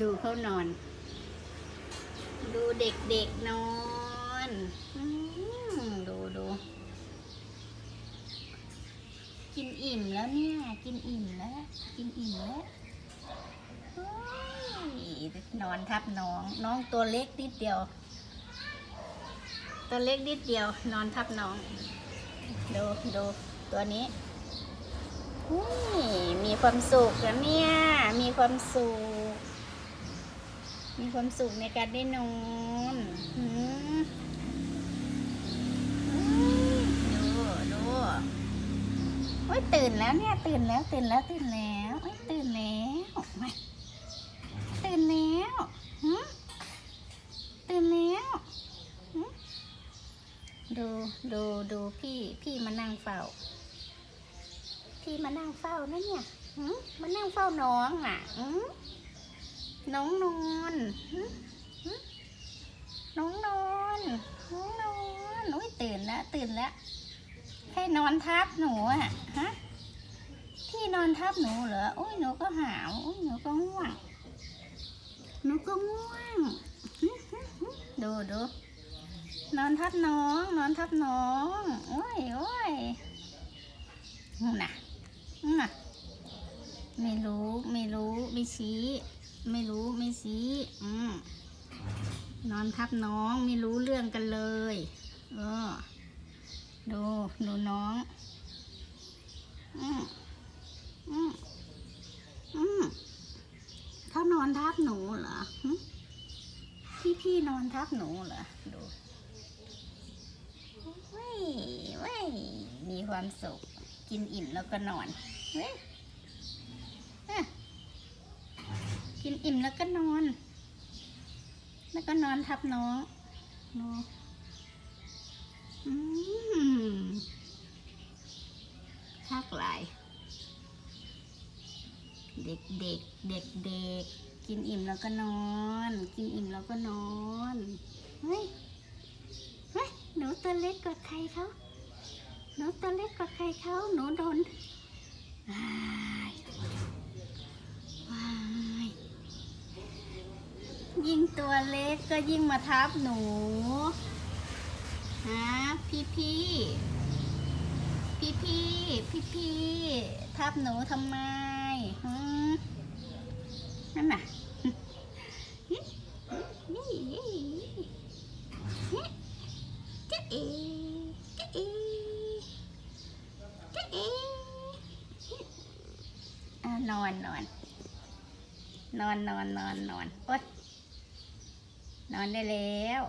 ดูเขานอน ดูเด็กๆนอนอดูดูกินอิ่มแล้วเนี่ย กินอิ่มแล้ว กินอิ่มแล้วเฮ้ยนอนทับน้อง น้องตัวเล็กนิดเดียว ตัวเล็กนิดเดียว นอนทับน้อง ดูดูตัวนี้มีความสุขแล้วเนี่ย มีความสุข มีความสุขในการได้นอนดูดูโอ้ยตื่นแล้วเนี่ยตื่นแล้วตื่นแล้วตื่นแล้วโอ้ยตื่นแล้วม่ตื่นแล้วตื่นแล้วดูดูดูพี่พี่มานั่งเฝ้า พี่มานั่งเฝ้านะเนี่ยมานั่งเฝ้าน้องอะหื น้องนอนน้องนอนน้องนอนโอ้ยตื่นแล้ว ตื่นแล้ว ให้นอนทับหนูอะฮะพี่นอนทับหนูเหรอโอ้ยหนูก็หาวโอ้ยหนูก็ง่วง หนูก็ง่วง ดูดู นอนทับน้อง นอนทับน้อง โอ้ยโอ้ยน่ะน่ะไม่รู้ ไม่รู้ ไม่ชี้ ไม่รู้ไม่ชี้อืมนอนทับน้องไม่รู้เรื่องกันเลย เออ ดู ดูน้อง อืมอืมอืมเขานอนทับหนูเหรอพี่พี่นอนทับหนูเหรอ ดูเว้ยเว้ยมีความสุข กินอิ่มแล้วก็นอนเว้ย กินอิ่มแล้วก็นอน แล้วก็นอนทับน้องน้องอืมทักหลาย เด็กเด็กเด็กเด็กกินอิ่มแล้วก็นอน กินอิ่มแล้วก็นอนเฮ้ยเฮ้ยหนูตัวเล็กกว่าใครเขาหนูตัวเล็กกว่าใครเขาหนูโดนอ้ายว้าย ยิ่งตัวเล็กก็ยิ่งมาทับหนูฮะพี่พี่พี่พี่พี่พี่ทับหนูทำไมฮะนั่นน่ะนี่จ๊เอ๋จ๊เอ๋จ๊เอ๋นอนนอนนอนนอนนอนนอนโอ๊ย นอนได้แล้ว